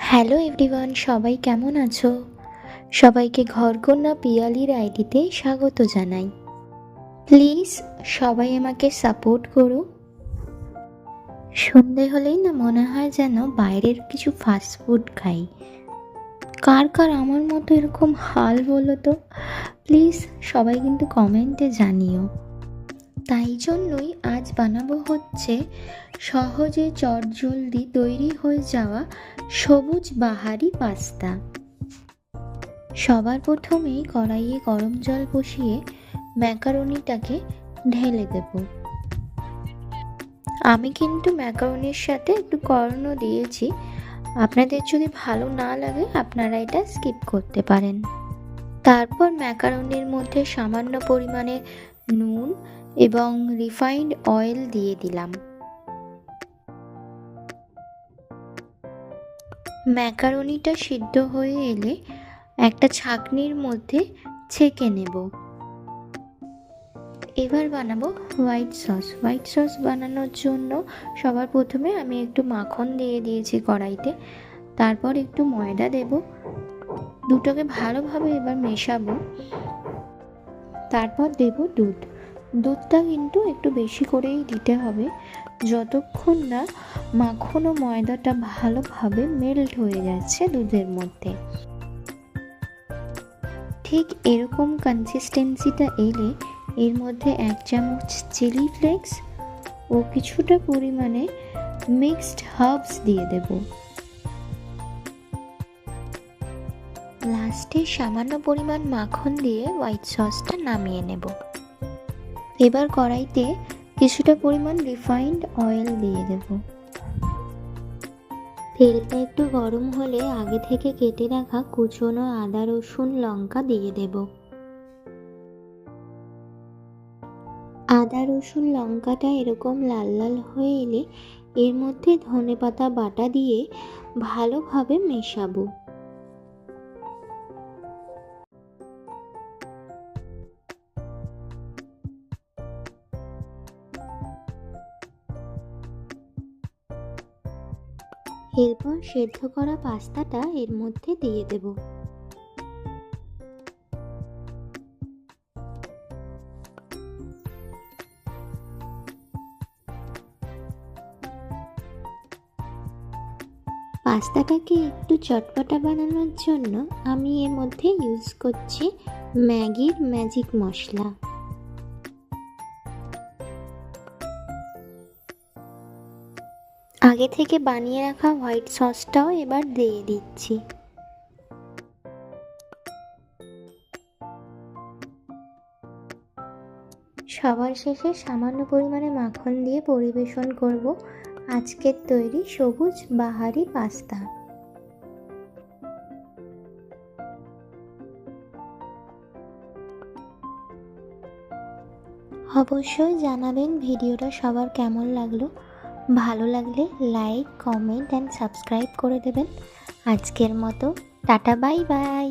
Hello everyone, সবাই কেমন আছো? সবাইকে ঘরকন্যা পিয়ালির আইডিতে স্বাগত জানাই। প্লিজ সবাই আমাকে সাপোর্ট করো। সন্ধে হলেই না মনে হয় যেন বাইরের কিছু ফাস্টফুড খাই। কার কার আমার মতো এরকম হাল বলো তো? প্লিজ সবাই কিন্তু কমেন্টে জানিও। তাই জন্যই আজ বানাবো হচ্ছে সহজে চটজলদি তৈরি হয়ে যাওয়া সবুজ বাহারি পাস্তা। সবার প্রথমেই কড়াইয়ে গরম জল বসিয়ে ম্যাকারনিটাকে ঢেলে দেব। আমি কিন্তু ম্যাকারনির সাথে একটু কর্নও দিয়েছি। আপনাদের যদি ভালো না লাগে, আপনারা এটা স্কিপ করতে পারেন। তারপর ম্যাকারনির মধ্যে সামান্য পরিমাণে নুন এবং রিফাইন্ড অয়েল দিয়ে দিলাম। ম্যাকারনিটা সিদ্ধ হয়ে এলে একটা ছাকনির মধ্যে ছেঁকে নেব। এবার বানাবো হোয়াইট সস। হোয়াইট সস বানানোর জন্য সবার প্রথমে আমি একটু মাখন দিয়ে দিয়েছি কড়াইতে। তারপর একটু ময়দা দেব। দুটোকে ভালোভাবে এবার মেশাবো। তারপর দেব দুধ। দুধটা কিন্তু একটু বেশি করেই দিতে হবে। যতক্ষণ না মাখন ও ময়দাটা ভালোভাবে মেল্ট হয়ে যাচ্ছে দুধের মধ্যে। ঠিক এরকম কনসিস্টেন্সিটা এলে এর মধ্যে এক চামচ চিলি ফ্লেক্স ও কিছুটা পরিমাণে মিক্সড হার্বস দিয়ে দেব। লাস্টে সামান্য পরিমাণ মাখন দিয়ে হোয়াইট সসটা নামিয়ে নেব। এবার কড়াইতে কিছুটা পরিমাণ রিফাইন্ড অয়েল দিয়ে দেব। তেলটা একটু গরম হলে আগে থেকে কেটে রাখা কুচনো আদা, রসুন, লঙ্কা দিয়ে দেব। আদা, রসুন, লঙ্কাটা এরকম লাল লাল হয়ে এলে এর মধ্যে ধনে পাতা বাটা দিয়ে ভালোভাবে মেশাবো। এরপর সেদ্ধ করা পাস্তাটা এর মধ্যে দিয়ে দেব। পাস্তাটাকে একটু চটপটা বানানোর জন্য আমি এর মধ্যে ইউজ করছি ম্যাগির ম্যাজিক মশলা। আগে থেকে বানিয়ে রাখা হোয়াইট সসটাও এবার দিয়ে দিচ্ছি। সবার শেষে সামান্য পরিমাণে মাখন দিয়ে পরিবেশন করব। আজকের তৈরি সবুজ বাহারি পাস্তা। অবশ্যই জানাবেন ভিডিওটা সবার কেমন লাগল। ভালো লাগলে লাইক কমেন্ট অ্যান্ড সাবস্ক্রাইব করে দেবেন। আজকের মতো টাটা বাই বাই